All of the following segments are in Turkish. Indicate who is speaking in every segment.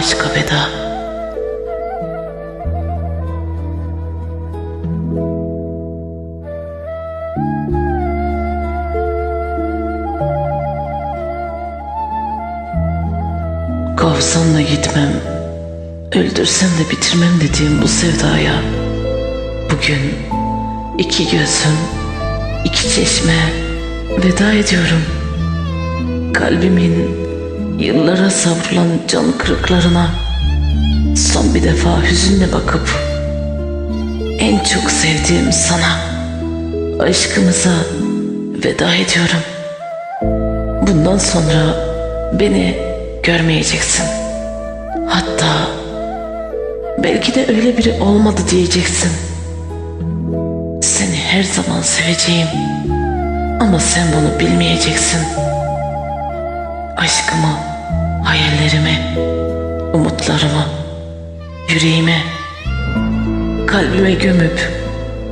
Speaker 1: aşka veda. Kovsan da gitmem, öldürsem de bitirmem dediğim bu sevdaya bugün iki gözüm, iki çeşme veda ediyorum. Kalbimin yıllara savrulan can kırıklarına son bir defa hüzünle bakıp en çok sevdiğim sana, aşkımıza veda ediyorum. Bundan sonra beni görmeyeceksin. Hatta belki de öyle biri olmadı diyeceksin. Seni her zaman seveceğim. Ama sen bunu bilmeyeceksin. Aşkımı, hayallerimi, umutlarımı, yüreğime, kalbime gömüp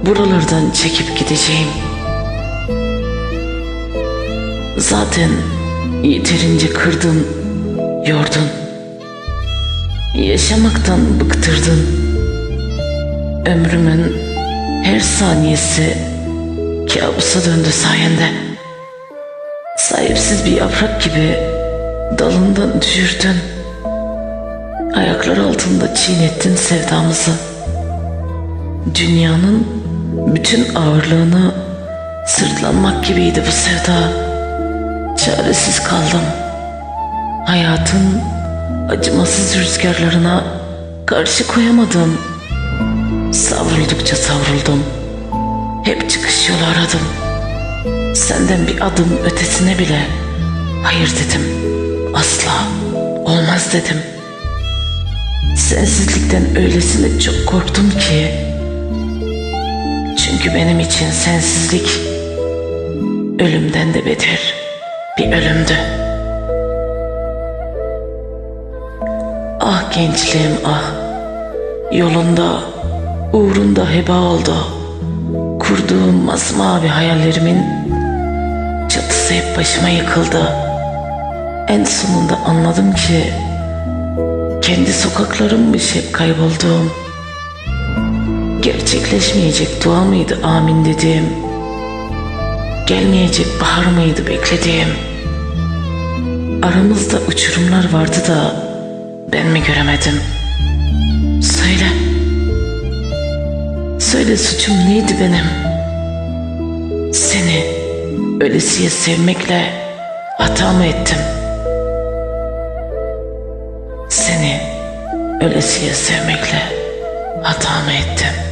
Speaker 1: buralardan çekip gideceğim. Zaten yeterince kırdın, yordun. Yaşamaktan bıktırdın. Ömrümün her saniyesi kabusa döndü sayende. Sahipsiz bir yaprak gibi dalından düşürdün. Ayaklar altında çiğnettin sevdamızı. Dünyanın bütün ağırlığını sırtlanmak gibiydi bu sevda. Çaresiz kaldım. Hayatın acımasız rüzgarlarına karşı koyamadım. Savruldukça savruldum. Hep çıkış yolu aradım. Senden bir adım ötesine bile hayır dedim. Asla olmaz dedim. Sensizlikten öylesine çok korktum ki. Çünkü benim için sensizlik ölümden de beter bir ölümdü. Ah gençliğim ah. Yolunda, uğrunda heba oldu. Kurduğum masmavi hayallerimin çatısı hep başıma yıkıldı. En sonunda anladım ki kendi sokaklarımmış hep kaybolduğum. Gerçekleşmeyecek dua mıydı amin dediğim. Gelmeyecek bahar mıydı beklediğim. Aramızda uçurumlar vardı da ben mi göremedim? Söyle. Söyle suçum neydi benim? Seni ölesiye sevmekle hata mı ettim? Ölesiye sevmekle hata mı ettim?